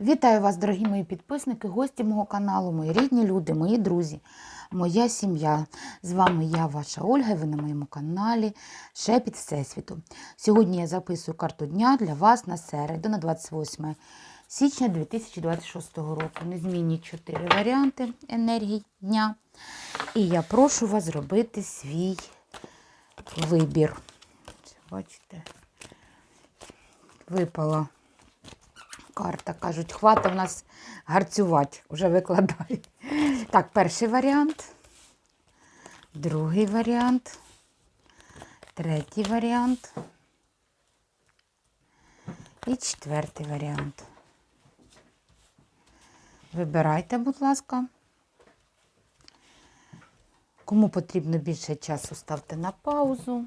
Вітаю вас, дорогі мої підписники, гості мого каналу, мої рідні люди, мої друзі, моя сім'я. З вами я, ваша Ольга, і ви на моєму каналі Шепіт Всесвіту. Сьогодні я записую карту дня для вас на середу, на 28 січня 2026 року. Незмінні чотири варіанти енергії дня. І я прошу вас зробити свій вибір. Бачите, випала карта. Кажуть, хвата в нас гарцювати, вже викладаю. Так, перший варіант, другий варіант, третій варіант і четвертий варіант. Вибирайте, будь ласка. Кому потрібно більше часу, ставте на паузу.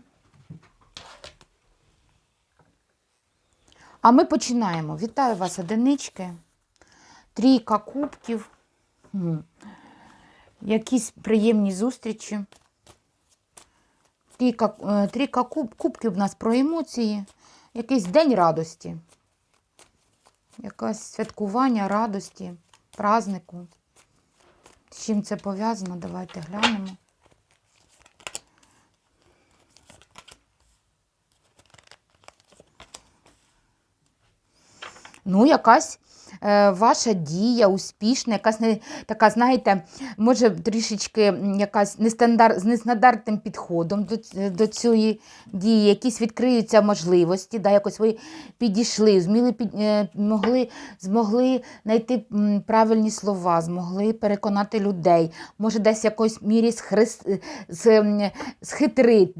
А ми починаємо. Вітаю вас, одинички. Трійка кубків. Якісь приємні зустрічі. Трійка, е, трійка куб, кубків у нас про емоції. Якийсь день радості. Якесь святкування радості, празднику. З чим це пов'язано? Давайте глянемо. Ну, якась ваша дія успішна, якась не така, знаєте, може трішечки якась нестандар, з нестандартним підходом до, до цієї дії, якісь відкриються можливості, да, якось ви підійшли, зміли під, е, могли, змогли знайти правильні слова, змогли переконати людей, може десь в якоїсь мірі схрис, з, схитрить.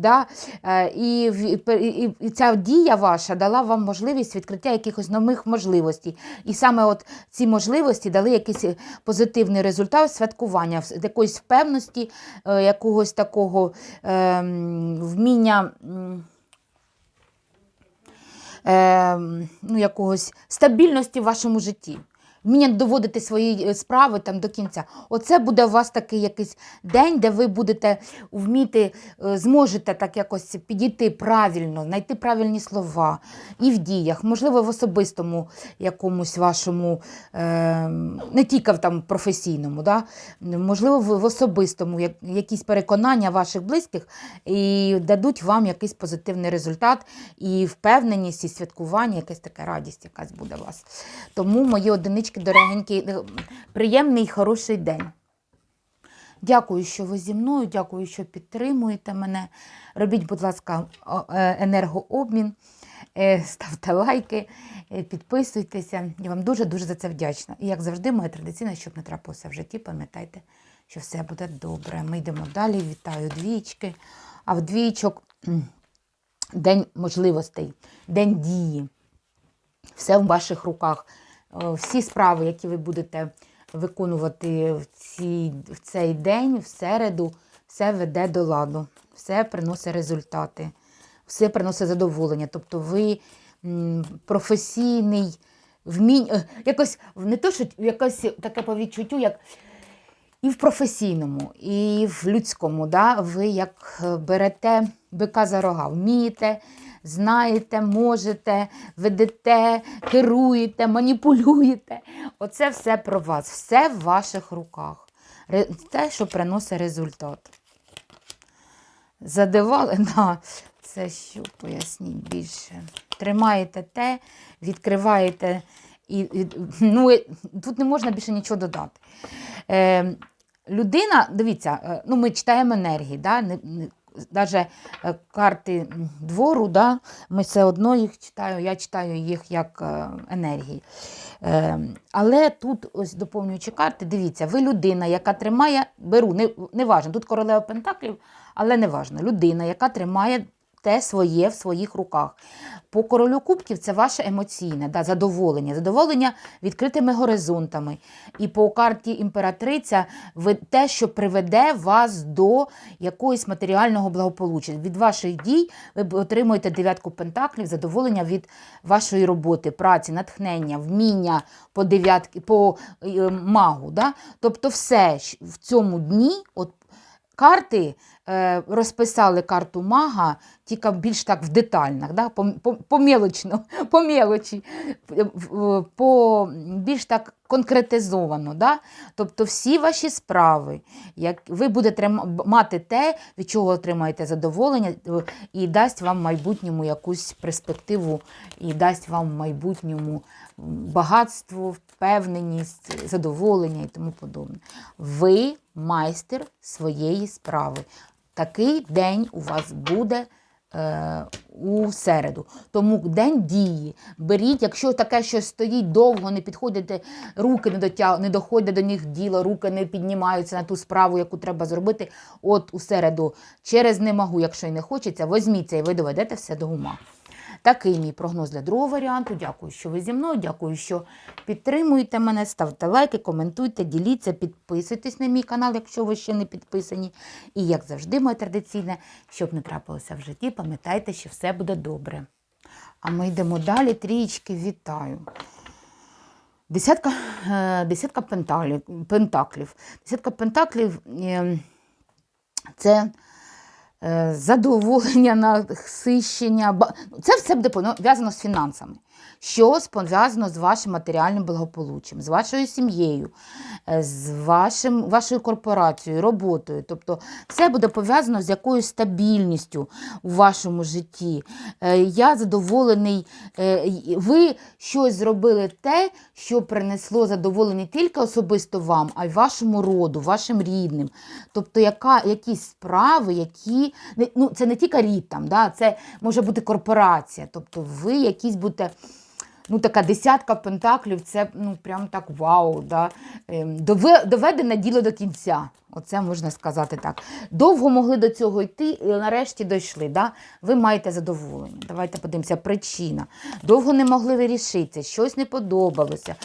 Е, І, і, і ця дія ваша дала вам можливість відкриття якихось нових можливостей. І саме от ці можливості дали якийсь е, позитивний результат святкування, якоїсь впевності, е, якогось такого е, вміння. ем, ну, якогось стабільності в вашому житті. Вміння доводити свої е, справи там до кінця. Оце буде у вас такий якийсь день, де ви будете вміти, е, зможете так якось підійти правильно, знайти правильні слова і в діях, можливо, в особистому якомусь вашому, е, не тільки там професійному, да? можливо, в, особистому, якісь переконання ваших близьких і дадуть вам якийсь позитивний результат, і впевненість, і святкування, якась така радість якась буде у вас. Тому, мої одинички дорогенькі, е, приємний хороший день. Дякую, що ви зі мною, дякую, що підтримуєте мене. Робіть, будь ласка, е, енергообмін, е, ставте лайки, підписуйтеся. Я вам дуже-дуже за це вдячна. І як завжди, моя традиційна, щоб не трапилося в житті, пам'ятайте, що все буде добре. Ми йдемо далі. Вітаю двічки. А в двічок день можливостей, день дії. Все в ваших руках. Е, Всі справи, які ви будете виконувати в, ці, в цей день, в середу, все веде до ладу, все приносить результати, все приносить задоволення. Тобто ви професійний, вмінь, е, якось не то, що якось таке по відчуттю, як і в професійному, і в людському. Да? Ви як е, берете бика за рога, вмієте, знаєте, можете, ведете, керуєте, маніпулюєте. Оце все про вас, все в ваших руках. Те, що приносить результат. Задивали? Да. Це що, поясніть більше. Тримаєте те, відкриваєте. І, і, ну, тут не можна більше нічого додати. Е, людина, дивіться, е, ну, ми читаємо енергії, да? Даже е, карти двору, да? ми все одно їх читаю, я читаю їх як е, енергії. Е, але тут, ось доповнюючи карти, дивіться, ви людина, яка тримає, беру, не, не важно, тут королева Пентаклів, але не важно, людина, яка тримає те своє в своїх руках. По королю кубків це ваше емоційне да, задоволення, задоволення відкритими горизонтами. І по карті імператриця ви те, що приведе вас до якогось матеріального благополуччя. Від ваших дій ви отримуєте дев'ятку пентаклів, задоволення від вашої роботи, праці, натхнення, вміння по дев'ятки, по е, магу. Да? Тобто, все в цьому дні, от карти е, розписали карту мага, тільки більш так в детальних, да? по, по, по, по більш так конкретизовано. Да? Тобто всі ваші справи, як ви будете мати те, від чого отримаєте задоволення, е, і дасть вам в майбутньому якусь перспективу, і дасть вам в майбутньому багатство, впевненість, задоволення і тому подобне. Ви майстер своєї справи. Такий день у вас буде е, у середу. Тому день дії. Беріть, якщо таке щось стоїть довго, не підходите, руки не, дотя... не доходять до них діло, руки не піднімаються на ту справу, яку треба зробити. От у середу через не можу, якщо й не хочеться, візьміться і ви доведете все до ума. Такий мій прогноз для другого варіанту. Дякую, що ви зі мною. Дякую, що підтримуєте мене. Ставте лайки, коментуйте, діліться, підписуйтесь на мій канал, якщо ви ще не підписані. І як завжди, моє традиційне, щоб не трапилося в житті, пам'ятайте, що все буде добре. А ми йдемо далі. Трієчки, вітаю. Десятка, е, десятка пентаклів. Десятка пентаклів е, це задоволення, насищення. ба- Це все буде пов'язано з фінансами. Щось пов'язано з вашим матеріальним благополуччям, з вашою сім'єю, е, з вашим, вашою корпорацією, роботою. Тобто все буде пов'язано з якоюсь стабільністю у вашому житті. Е, Я задоволений, е, ви щось зробили те, що принесло задоволення не тільки особисто вам, а й вашому роду, вашим рідним. Тобто, яка, якісь справи, які ну, це не тільки рід там, да, це може бути корпорація. Тобто, ви якісь будете. Ну, така десятка пентаклів, це ну, прям так вау. Да? Ем, Доведене діло до кінця. Оце можна сказати так. Довго могли до цього йти, і нарешті дійшли. Да? Ви маєте задоволення. Давайте подивимося, причина. Довго не могли вирішитися, щось не подобалося.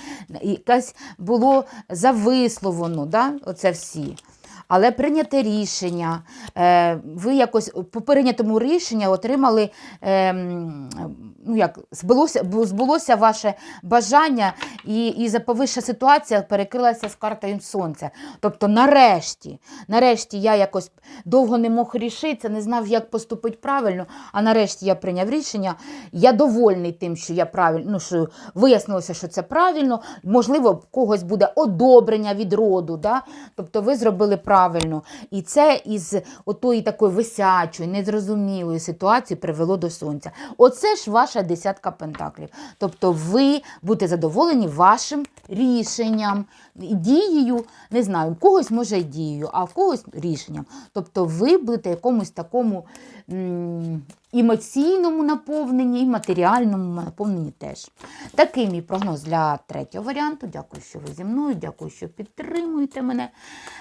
Якась було зависло воно, да? оце всі. Але прийняте рішення, е, ви якось по прийнятому рішенню отримали, е, ну як, збулося, збулося ваше бажання, і, і заповиша ситуація перекрилася з картою сонця. Тобто, нарешті, нарешті я якось довго не мог рішитися, не знав, як поступити правильно, а нарешті я прийняв рішення. Я довольний тим, що я правильно, ну, що вияснилося, що це правильно. Можливо, в когось буде одобрення від роду. Да? Тобто ви зробили правильно. І це із отої такої висячої, незрозумілої ситуації привело до сонця. Оце ж ваша десятка пентаклів. Тобто ви будете задоволені вашим рішенням, дією, не знаю, у когось може дією, а в когось рішенням. Тобто ви будете в якомусь такому емоційному наповненні і матеріальному наповненні теж. Такий мій прогноз для третього варіанту. Дякую, що ви зі мною, дякую, що підтримуєте мене.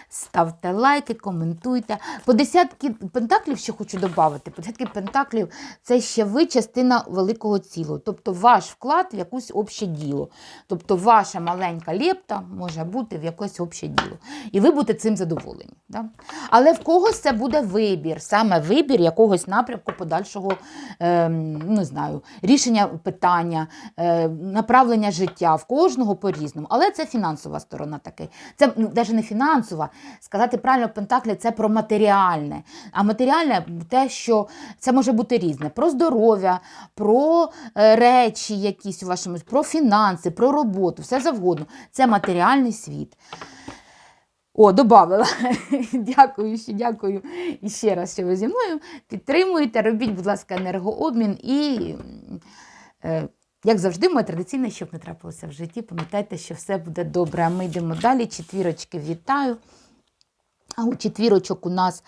Ставте лайки, коментуйте. По десятки пентаклів ще хочу додати. По десятки пентаклів це ще ви частина великого цілого. Тобто ваш вклад в якусь обще діло. Тобто ваша маленька лепта може бути в якесь обще діло. І ви будете цим задоволені. Да? Але в когось це буде вибір, саме вибір якогось напрямку подальшого е, не знаю, рішення питання, е, направлення життя. В кожного по-різному. Але це фінансова сторона таки. Це навіть не фінансова. Сказати правильно, Пентаклі це про матеріальне. А матеріальне те, що це може бути різне: про здоров'я, про е, речі якісь у вашому, про фінанси, про роботу, все завгодно. Це матеріальний світ. О, додавила. дякую, ще дякую і ще раз, що ви зі мною підтримуєте. Робіть, будь ласка, енергообмін і. Е, як завжди, моє традиційне, щоб не трапилося в житті, пам'ятайте, що все буде добре. А ми йдемо далі. Четвірочки вітаю. А у четвірочок у нас,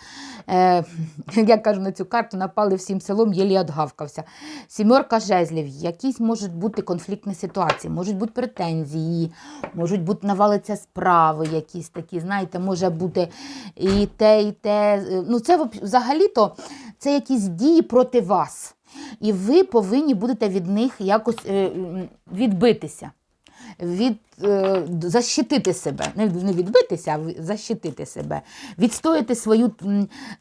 е, як кажу на цю карту, напали всім селом, єлі отгавкався. Сімерка жезлів, якісь можуть бути конфліктні ситуації, можуть бути претензії, можуть бути навалиться справи якісь такі, знаєте, може бути і те, і те. Ну, це взагалі-то це якісь дії проти вас. І ви повинні будете від них якось е, відбитися від, е, защитити себе, не, не відбитися, а защитити себе, відстояти свою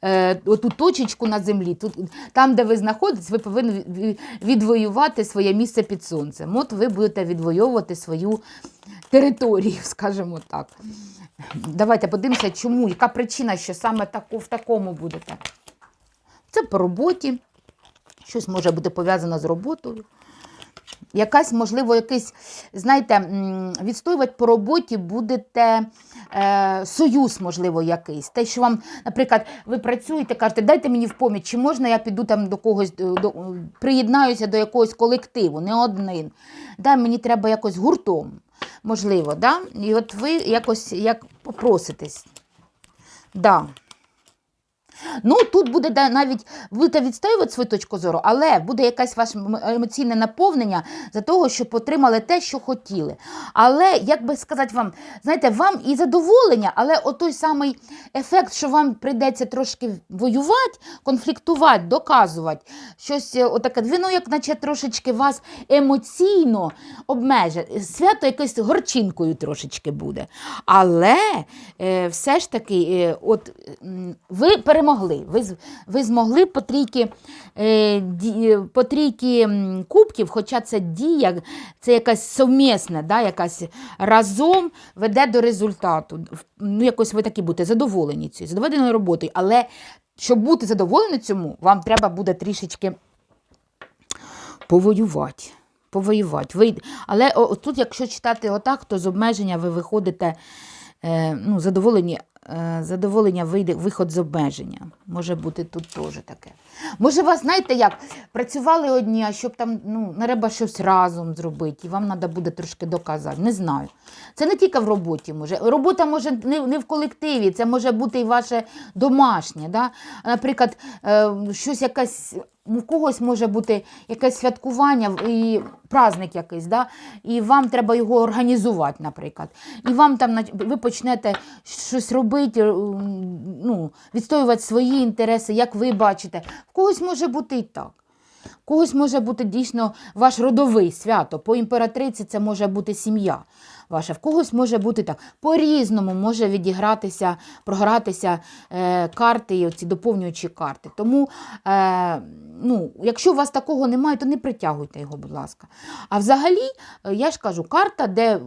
е, оту точечку на землі. Тут, там, де ви знаходитесь, ви повинні від- від- відвоювати своє місце під сонцем. От ви будете відвоювати свою територію, скажімо так. Давайте подивимося, чому, яка причина, що саме тако, в такому будете. Це по роботі. Щось може бути пов'язано з роботою. Якась, можливо, якийсь, знаєте, відстоювати по роботі будете е, союз, можливо, якийсь. Те, що вам, наприклад, ви працюєте, кажете, дайте мені в поміч, чи можна я піду там до когось, до, приєднаюся до якогось колективу, не один. Да, мені треба якось гуртом, можливо, да? і от ви якось як попроситесь. Да. Ну, тут буде навіть будете відстоювати свою точку зору, але буде якесь ваше ем- емоційне наповнення за того, щоб отримали те, що хотіли. Але, як би сказати вам, знаєте, вам і задоволення, але отой самий ефект, що вам прийдеться трошки воювати, конфліктувати, доказувати, щось е, отаке, воно як наче трошечки вас емоційно обмежить. Свято якесь горчинкою трошечки буде. Але е, все ж таки, е, от ви перемогли. Ви, ви змогли по трійки, е, е, по трійки кубків, хоча це дія, це якась совмісна, да, якась разом веде до результату. Ну, якось ви такі будете задоволені цією, задоволені роботою. Але щоб бути задоволені цьому, вам треба буде трішечки повоювати. Повоювати. Ви... Але о, тут, якщо читати отак, то з обмеження ви виходите е, ну, задоволені, задоволення вийде виход з обмеження. Може бути тут теж таке. Може, вас, знаєте як, працювали одні, а щоб там ну, треба щось разом зробити, і вам треба буде трошки доказати. Не знаю. Це не тільки в роботі може. Робота може не, не в колективі, це може бути і ваше домашнє. Да? Наприклад, е, щось якась. У когось може бути якесь святкування і праздник якийсь, да? і вам треба його організувати, наприклад. І вам там ви почнете щось робити, е, ну, відстоювати свої інтереси, як ви бачите. В когось може бути і так. В когось може бути дійсно ваш родовий свято. По імператриці це може бути сім'я ваша. В когось може бути так. По-різному може відігратися, програтися е, карти, і оці доповнюючі карти. Тому, е, ну, якщо у вас такого немає, то не притягуйте його, будь ласка. А взагалі, е, я ж кажу, карта, де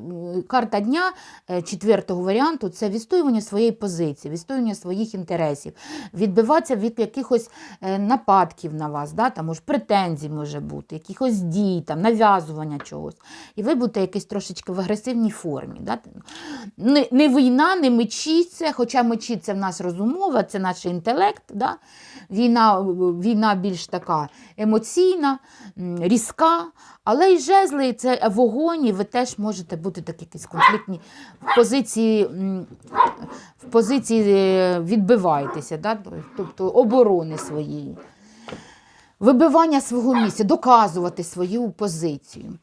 карта дня е, четвертого варіанту це відстоювання своєї позиції, відстоювання своїх інтересів, відбиватися від якихось е, нападків на вас, да, там, може, претензій може бути, якихось дій, там, нав'язування чогось. І ви будете якийсь трошечки в агресивній формі. Да? Не, не війна, не мечі це, хоча мечі це в нас розумова, це наш інтелект. Да? Війна, війна більш така емоційна, різка, але й жезли це вогонь, і ви теж можете бути такі якісь конфліктні в позиції, в позиції е, відбиваєтеся, да? тобто оборони своєї. Вибивання свого місця, доказувати свою позицію.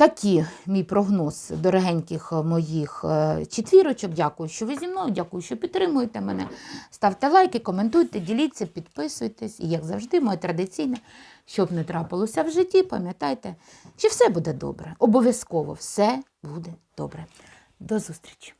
Такі мій прогноз дорогеньких моїх е, четвірочок. Дякую, що ви зі мною. Дякую, що підтримуєте мене. Ставте лайки, коментуйте, діліться, підписуйтесь. І, як завжди, моє традиційне, щоб не трапилося в житті, пам'ятайте, що все буде добре. Обов'язково все буде добре. До зустрічі!